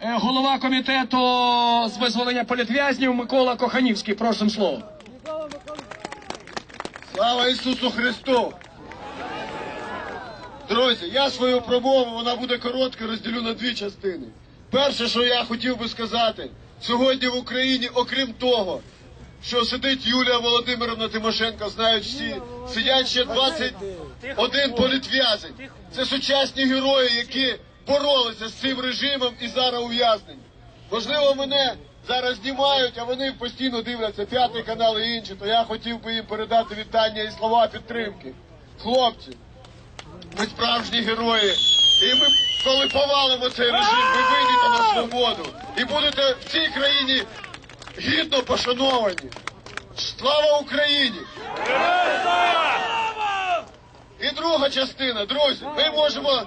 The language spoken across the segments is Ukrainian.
е, голова комітету з визволення політв'язнів Микола Коханівський. Просимо слово. Слава Ісусу Христу! Друзі, я свою промову, вона буде коротка, розділю на дві частини. Перше, що я хотів би сказати, сьогодні в Україні, окрім того, що сидить Юлія Володимировна Тимошенко, знають всі, сидять ще 21 політв'язень. Це сучасні герої, які боролися з цим режимом і зараз ув'язнені. Можливо, мене зараз знімають, а вони постійно дивляться п'ятий канал і інші, то я хотів би їм передати вітання і слова підтримки. Хлопці, ми справжні герої. І ми, коли повалимо цей режим, ви вийдете на свободу і будете в цій країні гідно пошановані. Слава Україні! І друга частина, друзі, ми можемо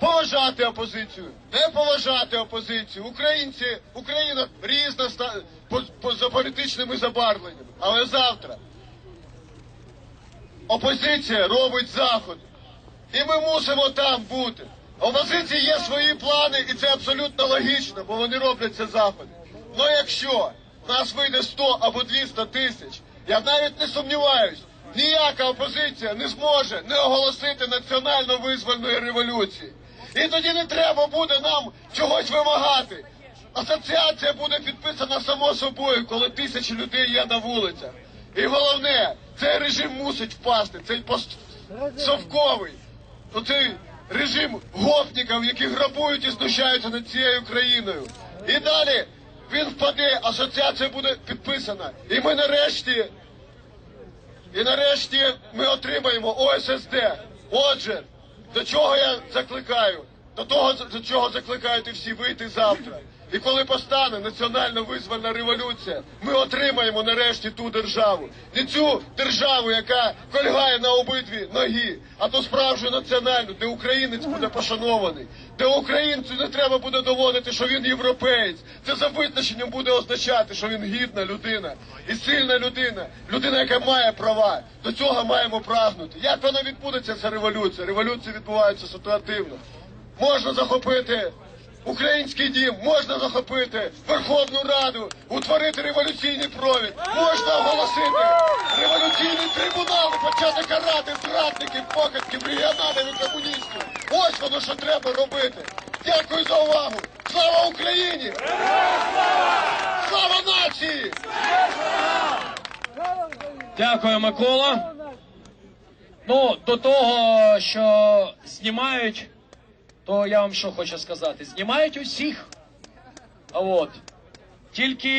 поважати опозицію, не поважати опозицію. Українці, Україна різна по, по, за політичними забарвленнями. Але завтра опозиція робить заход. І ми мусимо там бути. Опозиції є свої плани, і це абсолютно логічно, бо вони роблять ці заходи. Ну якщо нас вийде 100 або 200 тисяч, я навіть не сумніваюсь, ніяка опозиція не зможе не оголосити національно-визвольної революції. І тоді не треба буде нам чогось вимагати. Асоціація буде підписана само собою, коли тисячі людей є на вулицях. І головне, цей режим мусить впасти, цей пост совковий, оцей режим гопників, які грабують і знущаються над цією країною. І далі він впаде, асоціація буде підписана. І ми нарешті, і нарешті ми отримаємо ОССД. Отже, до чого я закликаю? До того, до чого закликають всі вийти завтра. І коли постане національно визвольна революція, ми отримаємо нарешті ту державу. Не цю державу, яка кольгає на обидві ноги, а ту справжню національну, де українець буде пошанований, де українцю не треба буде доводити, що він європеєць. Це за визначенням буде означати, що він гідна людина і сильна людина, людина, яка має права. До цього маємо прагнути. Як вона відбудеться, ця революція? Революція відбувається ситуативно. Можна захопити український дім, можна захопити Верховну Раду, утворити революційний провід, можна оголосити революційний трибунал і почати карати зрадників, покидьків, регіоналів і комуністів. Ось воно що треба робити. Дякую за увагу. Слава Україні! Слава нації! Дякую, Микола. Ну, до того, що знімають, то я вам що хочу сказати. Знімають усіх. А от. Тільки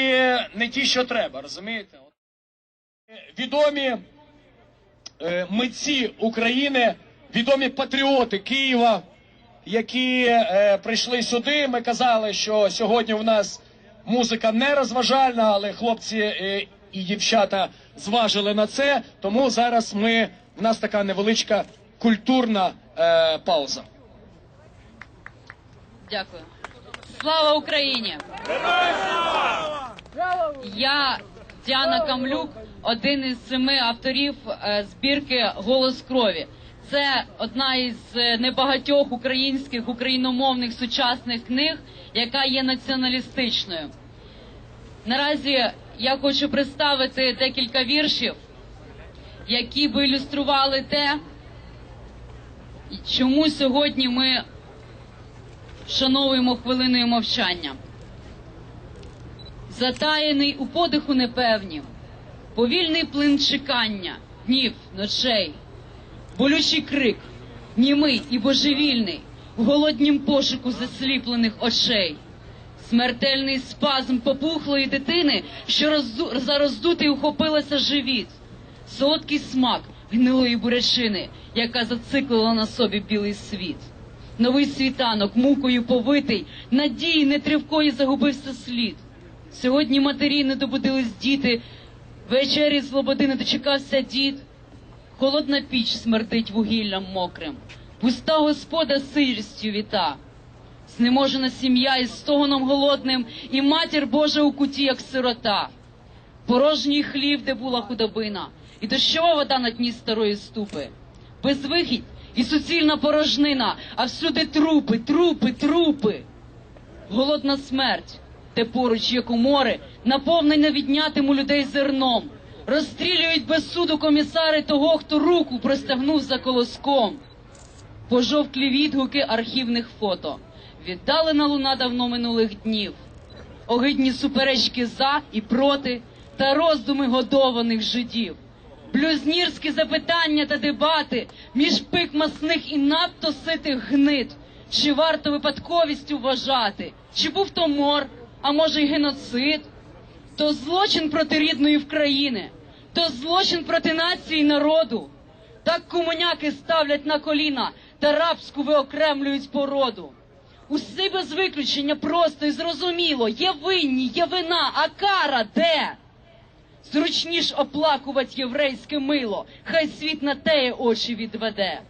не ті, що треба, розумієте? Відомі е, митці України, відомі патріоти Києва, які е, прийшли сюди. Ми казали, що сьогодні у нас музика не розважальна, але хлопці е, і дівчата зважили на це. Тому зараз ми в нас така невеличка культурна е, пауза. Дякую. Слава Україні! Я Діана Камлюк, один із семи авторів е, збірки Голос крові. Це одна із е, небагатьох українських україномовних сучасних книг, яка є націоналістичною. Наразі я хочу представити декілька віршів, які би ілюстрували те, чому сьогодні ми вшановуємо хвилиною мовчання. Затаєний у подиху непевнім, повільний плин чекання, днів, ночей, болючий крик, німий і божевільний, в голоднім пошуку засліплених очей, смертельний спазм попухлої дитини, що розду... за роздутий ухопилася живіт, солодкий смак гнилої бурячини, яка зациклила на собі білий світ. Новий світанок, мукою повитий, надії нетривкої загубився слід. Сьогодні матері не добудились діти, вечері слободи не дочекався дід. Холодна піч смердить вугіллям мокрим, пуста господа сирістю віта. Знеможена сім'я із стогоном голодним, і матір Божа у куті, як сирота. Порожній хлів, де була худобина, і дощова вода на дні старої ступи. Безвихідь і суцільна порожнина, а всюди трупи, трупи, трупи. голодна смерть, де поруч є комори, наповнення віднятим у людей зерном. Розстрілюють без суду комісари того, хто руку простягнув за колоском. Пожовклі відгуки архівних фото. Віддалена луна давно минулих днів. Огидні суперечки за і проти та роздуми годованих жидів. Блюзнірські запитання та дебати між пик масних і надто ситих гнид. Чи варто випадковістю вважати? Чи був то мор, а може й геноцид? То злочин проти рідної України, то злочин проти нації і народу. Так комуняки ставлять на коліна та рабську виокремлюють породу. Усі без виключення просто і зрозуміло, є винні, є вина, а кара де? Зручніш оплакувать єврейське мило, хай світ на теє очі відведе.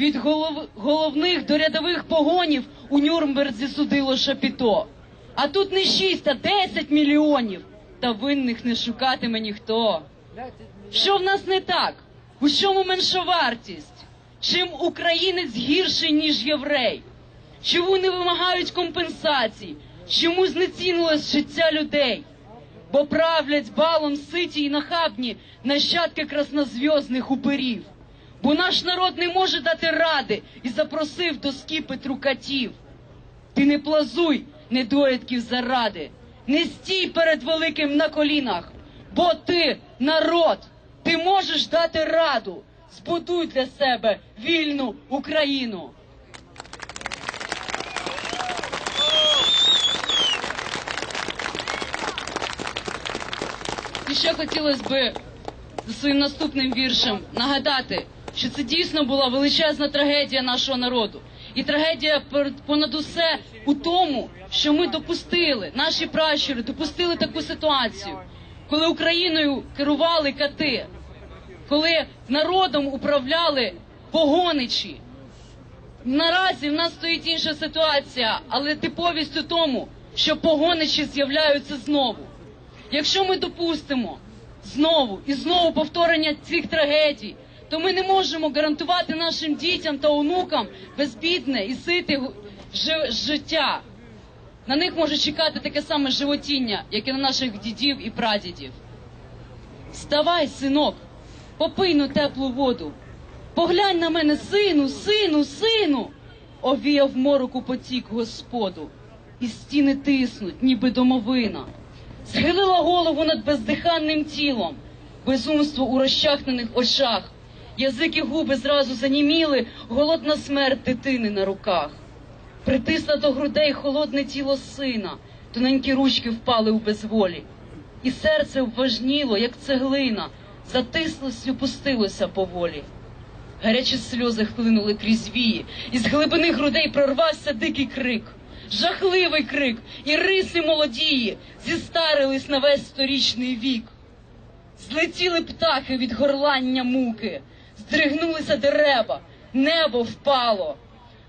Від голов... головних до рядових погонів у Нюрнберзі судило шапіто. А тут не шість, а десять мільйонів. Та винних не шукатиме ніхто. Що в нас не так? У чому менша вартість? Чим українець гірший, ніж єврей? Чому не вимагають компенсацій? Чому знецінилось життя людей? Бо правлять балом ситі й нахабні нащадки краснозв'язних упирів. Бо наш народ не може дати ради і запросив до скіпи трукатів. Ти не плазуй недоїдків заради, не стій перед великим на колінах, бо ти народ, ти можеш дати раду. Збудуй для себе вільну Україну. І ще хотілося би за своїм наступним віршем нагадати, що це дійсно була величезна трагедія нашого народу. І трагедія понад усе у тому, що ми допустили, наші пращури допустили таку ситуацію, коли Україною керували кати, коли народом управляли погоничі. Наразі в нас стоїть інша ситуація, але типовість у тому, що погоничі з'являються знову. Якщо ми допустимо знову і знову повторення цих трагедій, то ми не можемо гарантувати нашим дітям та онукам безбідне і сите життя. На них може чекати таке саме животіння, як і на наших дідів і прадідів. Вставай, синок, попий ну теплу воду. Поглянь на мене, сину, сину, сину. Овіяв мороку потік господу, і стіни тиснуть, ніби домовина. Схилила голову над бездиханним тілом, безумство у розчахнених очах. Язик і губи зразу заніміли, голодна смерть дитини на руках. Притисла до грудей холодне тіло сина, тоненькі ручки впали у безволі. І серце вважніло, як цеглина, затислось і опустилося поволі. Гарячі сльози хлинули крізь вії, і з глибини грудей прорвався дикий крик. Жахливий крик, і риси молодії зістарились на весь сторічний вік. Злетіли птахи від горлання муки, здригнулися дерева, небо впало.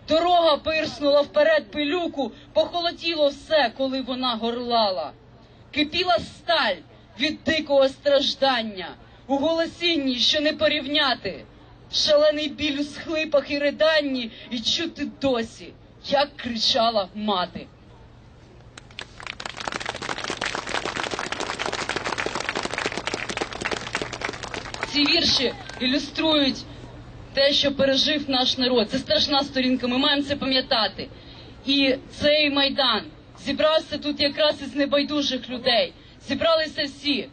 Дорога пирснула вперед пилюку, похолотіло все, коли вона горлала. Кипіла сталь від дикого страждання, у голосінні, що не порівняти, шалений біль у схлипах і риданні, і чути досі, як кричала мати. Ці вірші ілюструють те, що пережив наш народ. Це страшна сторінка. Ми маємо це пам'ятати. І цей майдан зібрався тут якраз із небайдужих людей. Зібралися всі,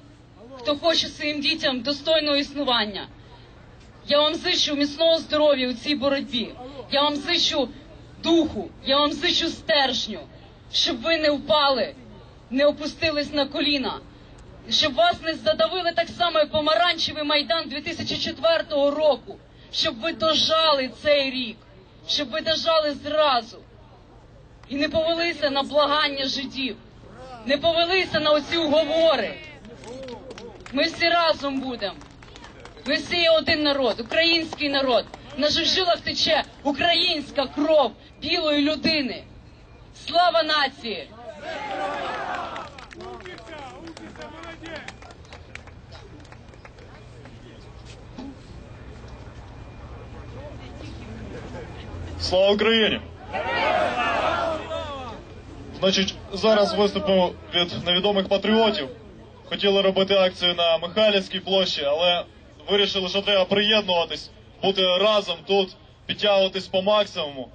хто хоче своїм дітям достойного існування. Я вам зичу міцного здоров'я у цій боротьбі. Я вам зичу духу, я вам зичу стержню, щоб ви не впали, не опустились на коліна, щоб вас не задавили так само, як помаранчевий майдан 2004 року, щоб ви дожали цей рік, щоб ви дожали зразу і не повелися на благання жидів, не повелися на оці уговори. Ми всі разом будемо. Ми всі є один народ, український народ. Наших жилах тече українська кров білої людини. Слава нації! Слава Україні! Значить, зараз виступимо від невідомих патріотів. Хотіли робити акцію на Михайлівській площі, але вирішили, що треба приєднуватись, бути разом тут, підтягуватись по максимуму.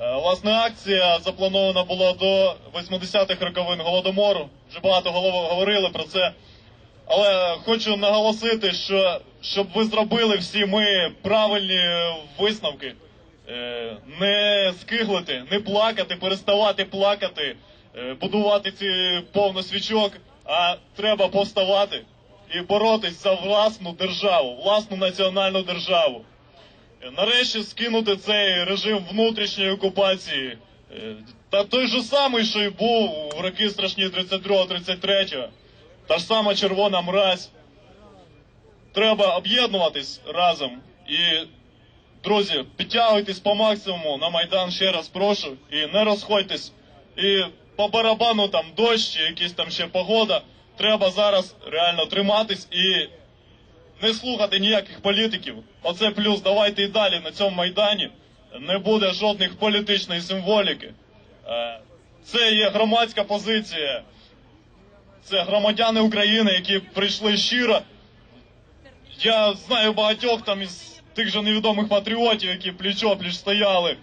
Е, Власне, акція запланована була до 80-х роковин голодомору. Вже багато говорили про це. Але хочу наголосити, що щоб ви зробили всі ми правильні висновки, Е, не скиглити, не плакати, переставати плакати, е, будувати ці повно свічок, а треба повставати і боротись за власну державу, власну національну державу. Нарешті скинути цей режим внутрішньої окупації. Е, Та той же самий, що й був в роки страшні 32-33. Та ж сама червона мразь. Треба об'єднуватись разом і Друзі, підтягуйтесь по максимуму на Майдан, ще раз прошу, і не розходьтесь. І по барабану там дощ, якісь там ще погода. Треба зараз реально триматись і не слухати ніяких політиків. Оце плюс. Давайте і далі на цьому майдані не буде жодних політичної символіки. Е, Це є громадська позиція. Це громадяни України, які прийшли щиро я знаю багатьох там із тих же невідомих патріотів, які пліч-опліч стояли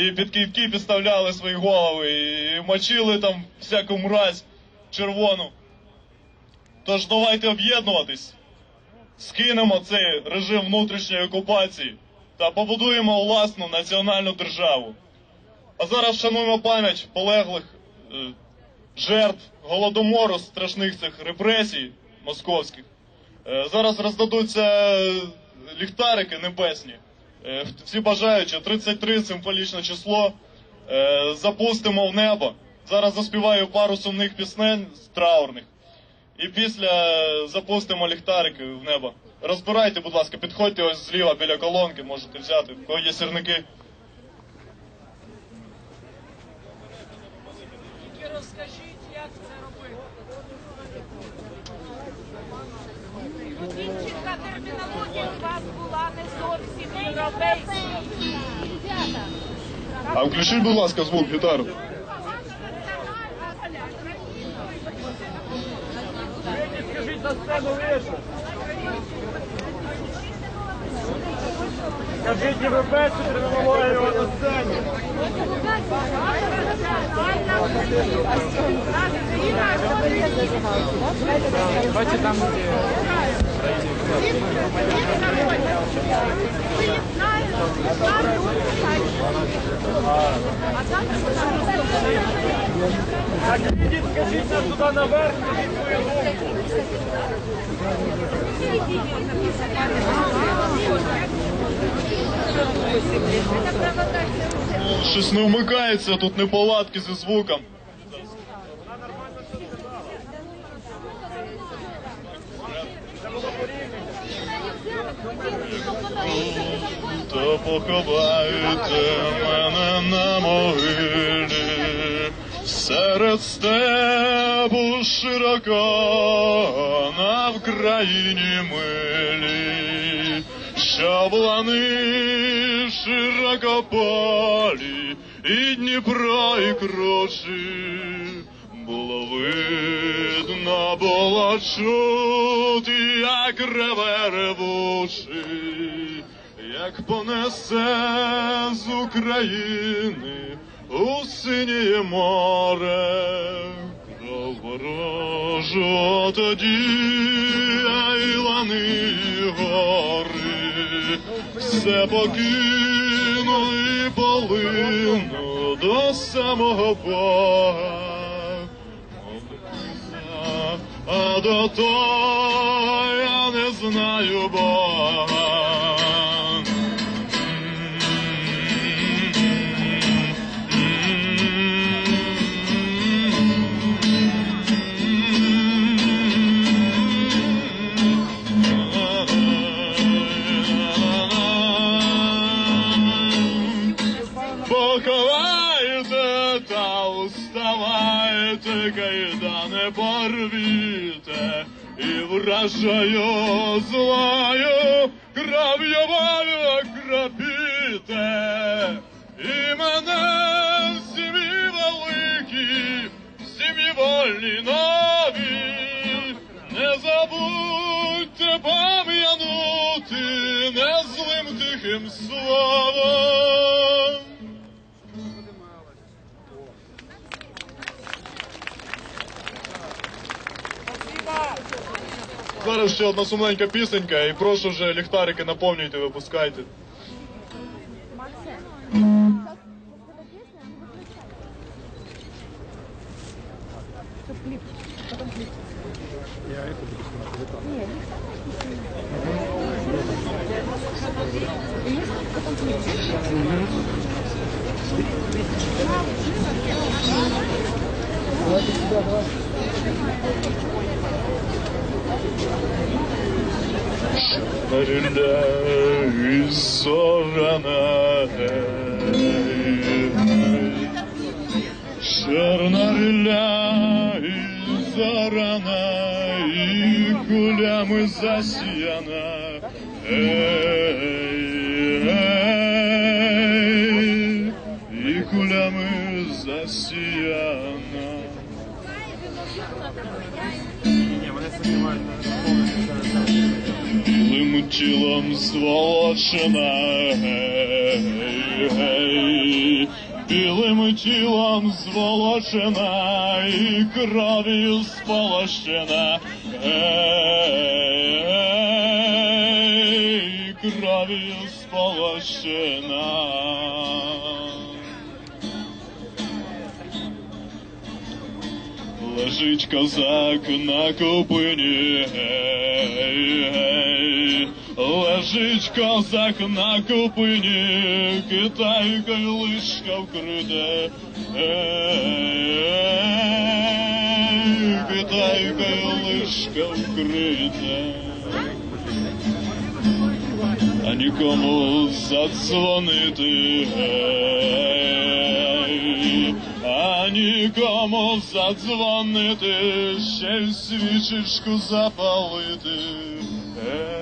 і під кийки підставляли свої голови, і мочили там всяку мразь червону. Тож давайте об'єднуватись, скинемо цей режим внутрішньої окупації та побудуємо власну національну державу. А зараз вшануємо пам'ять полеглих е, жертв голодомору, страшних цих репресій московських. Е, Зараз роздадуться е, ліхтарики небесні. Е, Всі бажаючі, 33 символічне число. Е, Запустимо в небо. Зараз заспіваю пару сумних пісень траурних. І після запустимо ліхтарики в небо. Розбирайте, будь ласка, підходьте ось зліва біля колонки, можете взяти. В кого є сірники. Тільки розкажіть, як це робити. Іншенька термінологія у вас була не зовсім європейська. А включіть, будь ласка, звук гітару. Скажіть на сцену вийшли. Скажіть європейську термінологію на сцені. Бачите, там Так, ідіть, скажіть нас туди наверх, скажіть свою думку. Щось не вмикається, тут неполадки зі звуком. То поховайте мене на могилі серед степу широко на Вкраїні милі, що лани широкополі і Дніпро і кручі. Було видно, було чути, як реве ревучий, як понесе з України у синє море, кров ворожу тоді, а лани гори, все покину і полину до самого Бога. А до того я не знаю Бога. Не порвіте, і вражаю злою кров'ю волю кропіте, і мене в сім'ї великій вольні нові, не забудьте пам'янути незлим тихим словом. Зараз ще одна сумненька пісенька, і прошу вже ліхтарики наповнюйте, випускайте. Зоряна, чорна ріля і зоряна, і кулями засіяна. Ей, ей, і кулями засіяна. Білим тілом зволочена, гей, гей, білим тілом зволочена і кров'ю сполощена, гей, гей, кров'ю сполощена. Лежить козак на купині, гей. лежить козак на купині, китайкою лишка вкрите, гей, гей. китайкою лишка вкрите. А нікому задзвонити, гей, а нікому задзвонити, ще й свічечку запалити, гей,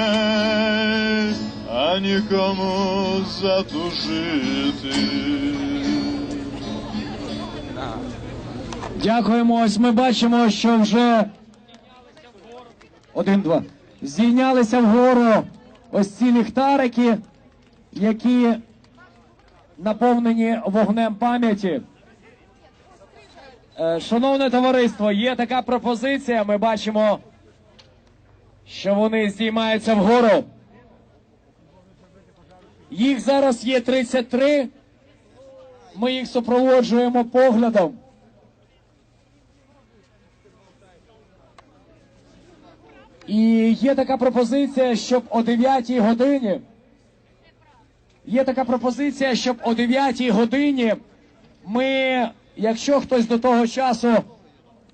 Гей, а нікому затужити. Дякуємо. Ось ми бачимо, що вже один-два. Здійнялися вгору ось ці ліхтарики, які наповнені вогнем пам'яті. Е, Шановне товариство, є така пропозиція. Ми бачимо, що вони здіймаються вгору. Їх зараз є 33. Ми їх супроводжуємо поглядом. І є така пропозиція, щоб о 9 годині. Є така пропозиція, щоб о 9 годині ми, якщо хтось до того часу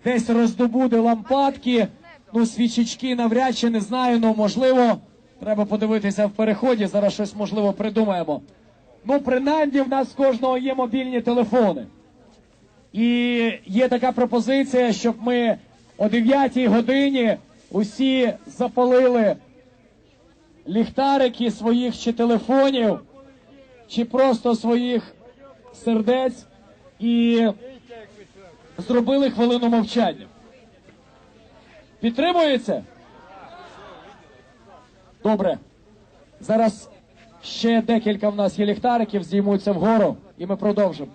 десь роздобуде лампадки, ну свічечки навряд чи не знаю, ну можливо, треба подивитися в переході. Зараз щось можливо придумаємо. Ну, принаймні, в нас кожного є мобільні телефони. І є така пропозиція, щоб ми о 9 годині усі запалили ліхтарики своїх чи телефонів, чи просто своїх сердець і зробили хвилину мовчання. Підтримується? Добре. Зараз ще декілька в нас є ліхтариків, зіймуться вгору, і ми продовжимо.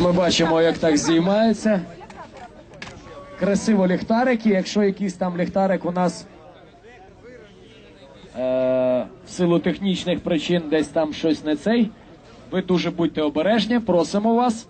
Ми бачимо, як так здіймається. красиво ліхтарики. Якщо якийсь там ліхтарик у нас е, в силу технічних причин десь там щось не цей, ви дуже будьте обережні, просимо вас.